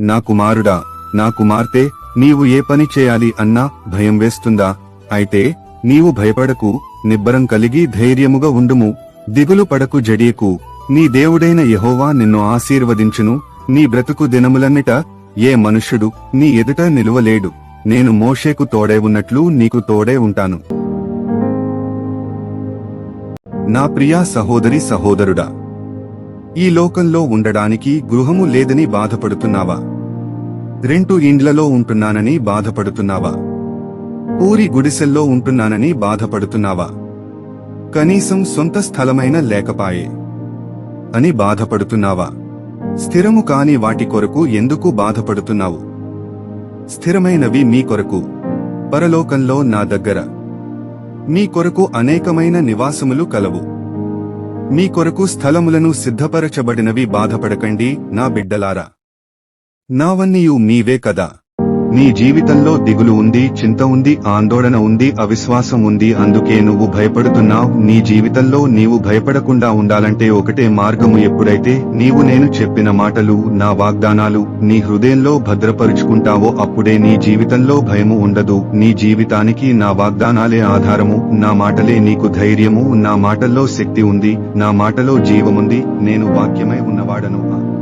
నా కుమారుడా నా కుమార్తె నీవు ఏ పని చేయాలి అన్నా భయం వేస్తుందా? అయితే నీవు భయపడకు నిబ్బరం కలిగి ధైర్యముగా ఉండుము. దిగులు పడకు జడియకు. నీ దేవుడైన యెహోవా నిన్ను ఆశీర్వదించును. నీ బ్రతుకు దినములన్నిట ఏ మనుష్యుడు నీ ఎదుట నిలువలేడు. నేను మోషేకు తోడే ఉన్నట్లు నీకు తోడే ఉంటాను. నా ప్రియా సహోదరి సహోదరుడా ఈ లోకంలో ఉండడానికి గృహము లేదని బాధపడుతున్నావా? రెంటు ఇండ్లలో ఉంటున్నానని బాధపడుతున్నావా? ఊరి గుడిసెల్లో ఉంటున్నానని బాధపడుతున్నావా? కనీసం సొంత స్థలమైన లేకపాయే అని బాధపడుతున్నావా? స్థిరము కాని వాటి కొరకు ఎందుకు బాధపడుతున్నావు? స్థిరమైనవి మీ కొరకు పరలోకంలో నా దగ్గర. మీ కొరకు అనేకమైన నివాసములు కలవు. మీ కొరకు స్థలములను సిద్ధపరచబడినవి బాధపడకండి నా బిడ్డలారా. నావన్నీయు మీవే కదా. నీ జీవితంలో దిగులు ఉంది చింత ఉంది ఆందోళన ఉంది అవిశ్వాసం ఉంది అందుకే నువ్వు భయపడుతున్నావు. నీ జీవితంలో నీవు భయపడకుండా ఉండాలంటే ఒకటే మార్గము ఎప్పుడైతే నీవు నేను చెప్పిన మాటలు నా వాగ్దానాలు నీ హృదయంలో భద్రపరుచుకుంటావో అప్పుడే నీ జీవితంలో భయము ఉండదు. నీ జీవితానికి నా వాగ్దానాలే ఆధారము నా మాటలే నీకు ధైర్యము నా మాటల్లో శక్తి ఉంది నా మాటలో జీవముంది నేను వాక్యమై ఉన్నవాడను.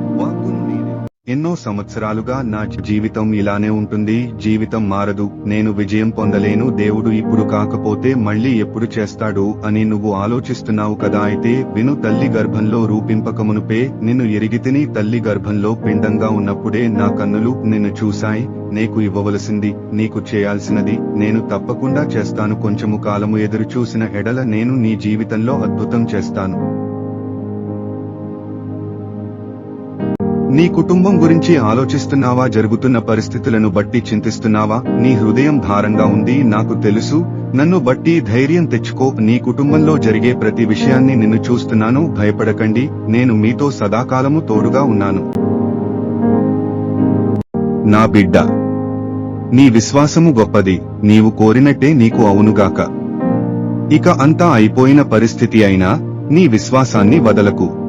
ఎన్నో సంవత్సరాలుగా నా జీవితం ఇలానే ఉంటుంది జీవితం మారదు నేను విజయం పొందలేను దేవుడు ఇప్పుడు కాకపోతే మళ్ళీ ఎప్పుడు చేస్తాడు అని నువ్వు ఆలోచిస్తున్నావు కదా అయితే విను తల్లి గర్భంలో రూపింపకమునుపే నిన్ను ఎరిగితిని తల్లి గర్భంలో పిండంగా ఉన్నప్పుడే నా కన్నులు నిన్ను చూశాయి నీకు ఇవ్వవలసింది నీకు చేయాల్సినది నేను తప్పకుండా చేస్తాను కొంచెము కాలము ఎదురు చూసిన ఎడల నేను నీ జీవితంలో అద్భుతం చేస్తాను. నీ కుటుంబం గురించి ఆలోచిస్తున్నావా? జరుగుతున్న పరిస్థితులను బట్టి చింతిస్తున్నావా? నీ హృదయం భారంగా ఉంది నాకు తెలుసు. నన్ను బట్టి ధైర్యం తెచ్చుకో. నీ కుటుంబంలో జరిగే ప్రతి విషయాన్ని నిన్ను చూస్తున్నాను. భయపడకండి నేను మీతో సదాకాలము తోడుగా ఉన్నాను. నా బిడ్డ నీ విశ్వాసము గొప్పది. నీవు కోరినట్టే నీకు అవునుగాక. ఇక అంతా అయిపోయిన పరిస్థితి అయినా నీ విశ్వాసాన్ని వదలకు.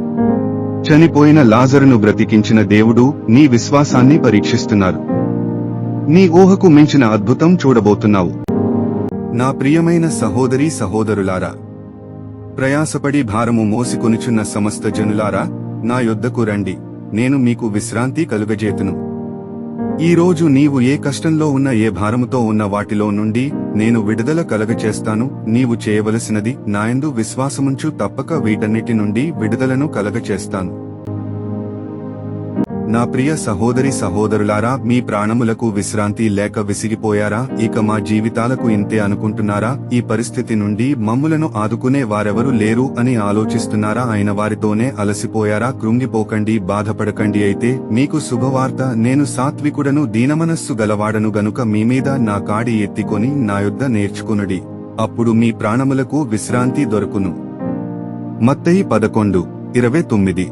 చనిపోయిన లాజరును బ్రతికించిన దేవుడు నీ విశ్వాసాన్ని పరీక్షిస్తున్నారు. నీ ఊహకు మించిన అద్భుతం చూడబోతున్నావు. నా ప్రియమైన సహోదరి సహోదరులారా ప్రయాసపడి భారము మోసికొనుచున్న సమస్త జనులారా నా యొద్దకు రండి. నేను మీకు విశ్రాంతి కలుగజేతును. ఈ రోజు నీవు ఏ కష్టంలో ఉన్న ఏ భారముతో ఉన్న వాటిలో నుండి నేను విడుదల కలగచేస్తాను. నీవు చేయవలసినది నాయందు విశ్వాసముంచు తప్పక వీటన్నిటి నుండి విడుదలను కలగచేస్తాను. నా ప్రియ సహోదరి సహోదరులారా మీ ప్రాణములకు విశ్రాంతి లేక విసిగిపోయారా? ఇక మా జీవితాలకు ఇంతే అనుకుంటున్నారా? ఈ పరిస్థితి నుండి మమ్ములను ఆదుకునే వారెవరు లేరు అని ఆలోచిస్తున్నారా? ఆయన వారితోనే అలసిపోయారా? కృంగిపోకండి బాధపడకండి. అయితే మీకు శుభవార్త నేను సాత్వికుడను దీనమనస్సు గలవాడను గనుక మీ మీద నా కాడి ఎత్తికొని నా యొద్ద నేర్చుకునుడి. అప్పుడు మీ ప్రాణములకు విశ్రాంతి దొరుకును. మత్తయి పదకొండు ఇరవై తొమ్మిది.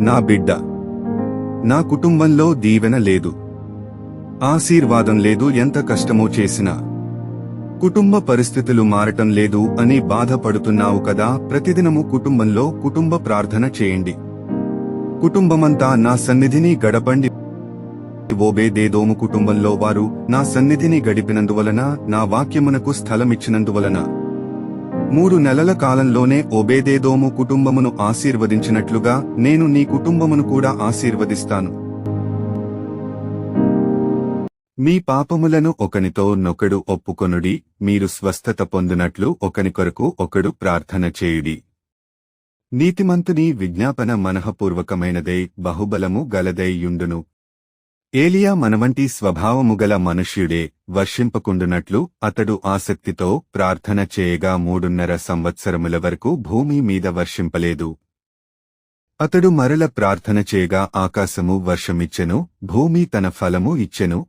నా బిడ్డ. నా కుటుంబంలో దీవెన లేదు. ఆశీర్వాదం లేదు ఎంత కష్టమో చేసినా. కుటుంబ పరిస్థితులు మారటం లేదు అని బాధపడుతున్నావు కదా ప్రతిదినము కుటుంబంలో కుటుంబ ప్రార్థన చేయండి. కుటుంబమంతా నా సన్నిధిని గడపండి. ఓబేదేదోము కుటుంబంలో వారు నా సన్నిధిని గడిపినందువలన నా వాక్యమునకు స్థలమిచ్చినందువలన. మూడు నెలల కాలంలోనే ఓబేదేదోము కుటుంబమును ఆశీర్వదించినట్లుగా నేను నీ కుటుంబమును కూడా ఆశీర్వదిస్తాను. మీ పాపములను ఒకనితో నొకడు ఒప్పుకొనుడి మీరు స్వస్థత పొందినట్లు ఒకని కొరకు ఒకడు ప్రార్థన చేయుడి. నీతిమంతుని విజ్ఞాపన మనఃపూర్వకమైనదై బహుబలము గలదై యుండును. ఏలియా మనవంటి స్వభావము గల మనుష్యుడే వర్షింపకుండునట్లు అతడు ఆసక్తితో ప్రార్థన చేయగా మూడున్నర సంవత్సరముల వరకు భూమి మీద వర్షింపలేదు. అతడు మరల ప్రార్థన చేయగా ఆకాశము వర్షమిచ్చెను భూమి తన ఫలము ఇచ్చెను